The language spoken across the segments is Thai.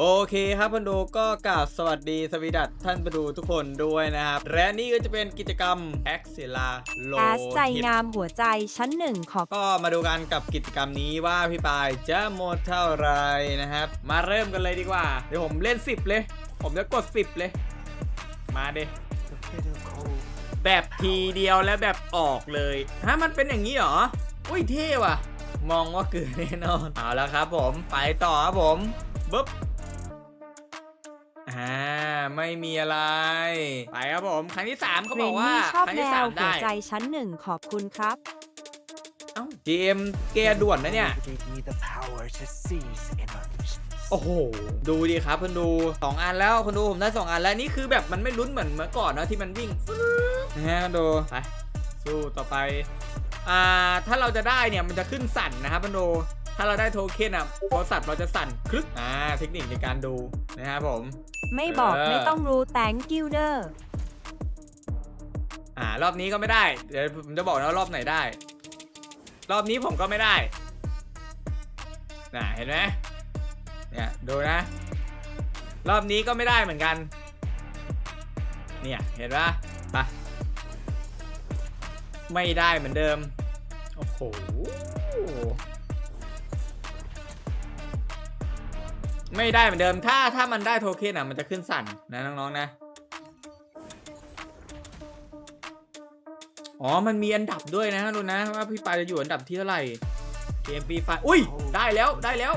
โอเคครับพันดูก็กราบสวัสดีสวีดัตท่านผู้ดูทุกคนด้วยนะครับ และนี่ก็จะเป็นกิจกรรมแอ็กซิลาโลแอสใจงามหัวใจชั้นหนึ่งขอบก็มาดูกันกับกิจกรรมนี้ว่าพี่ปายจะหมดเท่าไหรนะครับ มาเริ่มกันเลยดีกว่า เดี๋ยวผมเล่น 10 เลย ผมจะกด 10 เลย มาเดแบบทีเดียวและแบบออกเลยฮะมันเป็นอย่างนี้เหรอ อุ้ยเท่ว่ะ มองว่าเกินแน่นอนเอาแล้วครับผมไปต่อครับผมบึ๊บ อ่าไม่มีอะไร ไปครับผม ครั้งที่3เขาเรบอกนว่านี่ชอบครั้งแมที่ว3หัวได้ ใจชั้นหนึ่งขอบคุณครับ เอ้า GM แกด่วนนะเนี่ย Gave me the power to seize emotions. โอ้โห ดูดิครับคุณดู2อันแล้วคุณดูผมได้2อันแล้วนี่คือแบบมันไม่ลุ้นเหมือนเมื่อก่อนนะที่มันวิ่งฟึ๊ดนะฮะคุณดูไปสู้ต่อไป อ่า ถ้าเราจะได้เนี่ยมันจะขึ้นสั่นนะครับคุณดู ถ้าเราได้โทเค็นอะโทรศัพท์เราจะสั่นคลึกอ่าเทคนิคในการดูนะครับผม ไม่บอกเออ ไม่ต้องรู้ thank you เด้ออ่ารอบนี้ก็ไม่ได้ เดี๋ยวผมจะบอกนะว่ารอบไหนได้ รอบนี้ผมก็ไม่ได้น่ะเห็นไหมเนี่ยดูนะ รอบนี้ก็ไม่ได้เหมือนกัน เนี่ยเห็นปะไปไม่ได้เหมือนเดิม โอ้โห ไม่ได้เหมือนเดิมถ้าถ้ามันได้โทเค็นอะมันจะขึ้นสั่นนะน้องๆนะอ๋อ มันมีอันดับด้วยนะดูนะว่าพี่ปาจะอยู่อันดับที่เท่าไหร่เกมปีไฟอุ้ย ได้แล้วได้แล้ว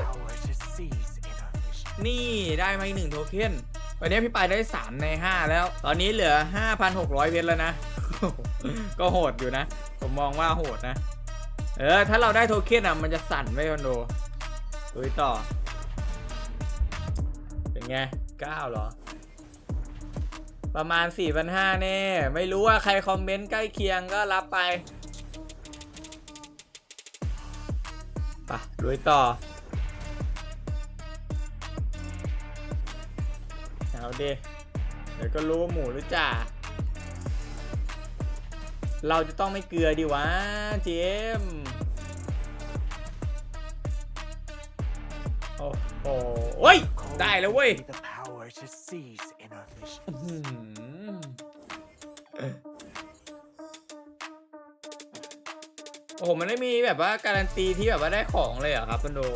นี่ได้มาอีกหนึ่งโทเค็นวันนี้พี่ปายได้ 3 ใน 5 แล้ว ตอนนี้เหลือ 5,600 เพชรแล้วนะ ก็โหดอยู่นะ ผมมองว่าโหดนะ เออ ถ้าเราได้โทเค็นอะ มันจะสั่นไว้คอนโดดูต่อ เป็นไง9เหรอ ประมาณ4,500แน่ ไม่รู้ว่าใครคอมเมนต์ใกล้เคียงก็รับไปไปลุยต่อ เอาดิเดี๋ยวก็รู้หมูหรือจ่าเราจะต้องไม่เกลือดีวะเจมโอ้โหโอ้ย ได้แล้วเว้ย Gave me the power to seize inner vision. อื้อหือโอ้โหมันไม่มีแบบว่าการันตีที่แบบว่าได้ของเลยเหรอครับคุณดู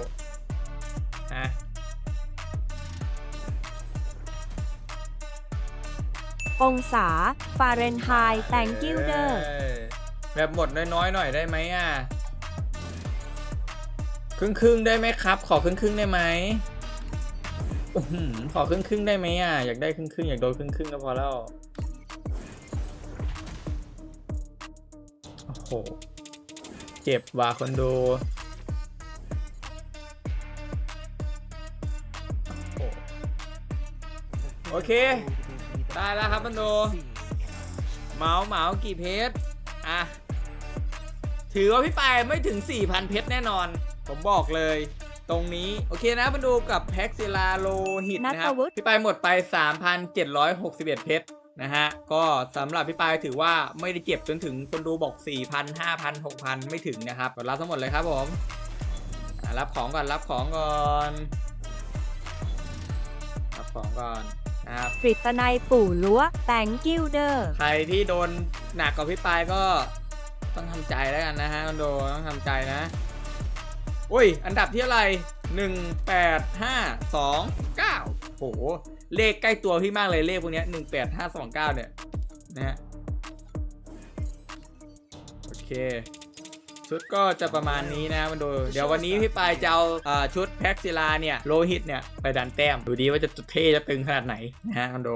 ฮะองศาฟาเรนไฮต์ thank you เด้อเอ้ยแบบหมดน้อยๆหน่อยได้ไหมอะ ครึ่งครึ่งๆได้ไหมครับ ขอครึ่งครึ่งๆได้ไหม อื้อหือขอครึ่งครึ่งๆได้ไหมอะ อยากได้ครึ่งครึ่งๆอยากโดนครึ่งครึ่งๆก็พอแล้ว โอ้โห เจ็บว่ะคนดู โอ้โหโอเค ได้แล้วครับมันโดเหมาเหมากี่เพชร อะ ถือว่าพี่ปายไม่ถึง 4,000 เพชรแน่นอน ผมบอกเลย ตรงนี้ โอเคนะมาดูกับแพ็กซิลาโลหิตนะครับนัทวุฒิพี่ปายหมดไป 3,761 เพชรนะฮะ ก็สำหรับพี่ปายถือว่าไม่ได้เจ็บจนถึงคนดูบอก 4,000 5,000 6,000 ไม่ถึงนะครับกดรับทั้งหมดเลยครับผมอะรับของก่อนรับของก่อนรับของก่อนนะครับกฤตนัยปู่ลัว thank you เด้อใครที่โดนหนักกว่าพี่ปายก็ต้องทำใจแล้วกันนะฮะคอนโดต้องทำใจนะ โอ้ย อันดับที่อะไรหนึ่งแปดห้าสองเก้าโห เลขใกล้ตัวพี่มากเลยเลขพวกนี้หนึ่งแปดห้าสองเก้าเนี่ยนะฮะโอเค ชุดก็จะประมาณนี้นะมันดู เดี๋ยววันนี้พี่ปายจะเอาอชุดแพ็กซิลาเนี่ย โลหิตเนี่ย ไปดันแต้ม ดูดีว่าจะเท่จะตึงขนาดไหนนะฮะคอนโด